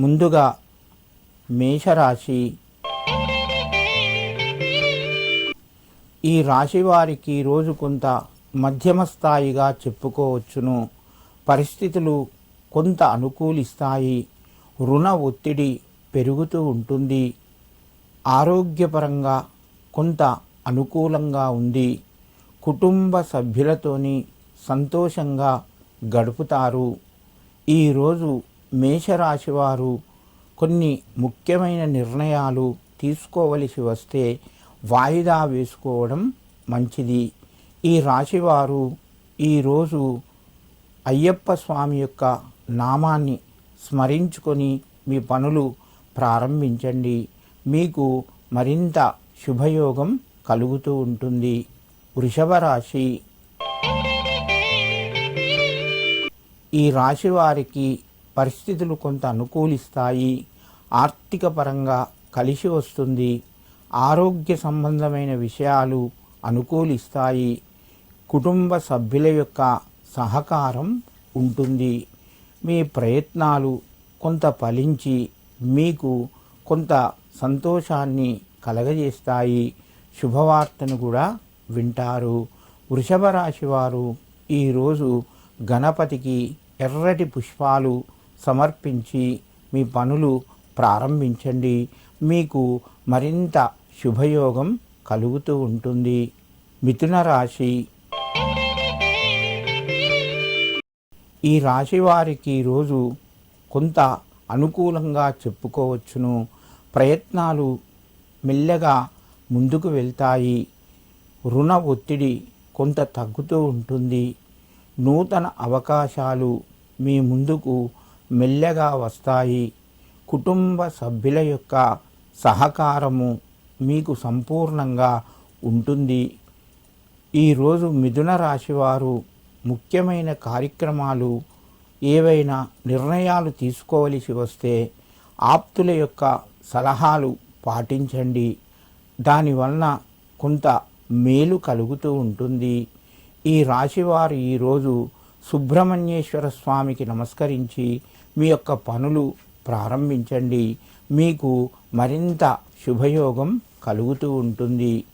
ముందుగా మేషరాశి. ఈ రాశి వారికి రోజు కొంత మధ్యమ స్థాయిగా చెప్పుకోవచ్చును. పరిస్థితులు కొంత అనుకూలిస్తాయి. రుణ ఒత్తిడి పెరుగుతూ ఉంటుంది. ఆరోగ్యపరంగా కొంత అనుకూలంగా ఉంది. కుటుంబ సభ్యులతోని సంతోషంగా గడుపుతారు. ఈరోజు మేషరాశి వారు కొన్ని ముఖ్యమైన నిర్ణయాలు తీసుకోవలసి వస్తే వాయిదా వేసుకోవడం మంచిది. ఈ రాశివారు ఈరోజు అయ్యప్ప స్వామి యొక్క నామాన్ని స్మరించుకొని మీ పనులు ప్రారంభించండి. మీకు మరింత శుభయోగం కలుగుతూ ఉంటుంది. వృషభ రాశి. ఈ రాశి వారికి పరిస్థితులు కొంత అనుకూలిస్తాయి. ఆర్థిక పరంగా కలిసి వస్తుంది. ఆరోగ్య సంబంధమైన విషయాలు అనుకూలిస్తాయి. కుటుంబ సభ్యుల యొక్క సహకారం ఉంటుంది. మీ ప్రయత్నాలు కొంత ఫలించి మీకు కొంత సంతోషాన్ని కలగజేస్తాయి. శుభవార్తను కూడా వింటారు. వృషభ రాశి వారు ఈరోజు గణపతికి ఎర్రటి పుష్పాలు సమర్పించి మీ పనులు ప్రారంభించండి. మీకు మరింత శుభయోగం కలుగుతూ ఉంటుంది. మిథున రాశి. ఈ రాశి వారికి ఈరోజు కొంత అనుకూలంగా చెప్పుకోవచ్చును. ప్రయత్నాలు మెల్లగా ముందుకు వెళ్తాయి. రుణ ఒత్తిడి కొంత తగ్గుతూ ఉంటుంది. నూతన అవకాశాలు మీ ముందుకు మెల్లగా వస్తాయి. కుటుంబ సభ్యుల యొక్క సహకారము మీకు సంపూర్ణంగా ఉంటుంది. ఈరోజు మిథున రాశివారు ముఖ్యమైన కార్యక్రమాలు ఏవైనా నిర్ణయాలు తీసుకోవలసి వస్తే ఆప్తుల యొక్క సలహాలు పాటించండి. దానివలన కొంత మేలు కలుగుతూ ఉంటుంది. ఈ రాశివారు ఈరోజు సుబ్రహ్మణ్యేశ్వర స్వామికి నమస్కరించి మీ యొక్క పనులు ప్రారంభించండి. మీకు మరింత శుభయోగం కలుగుతూ ఉంటుంది.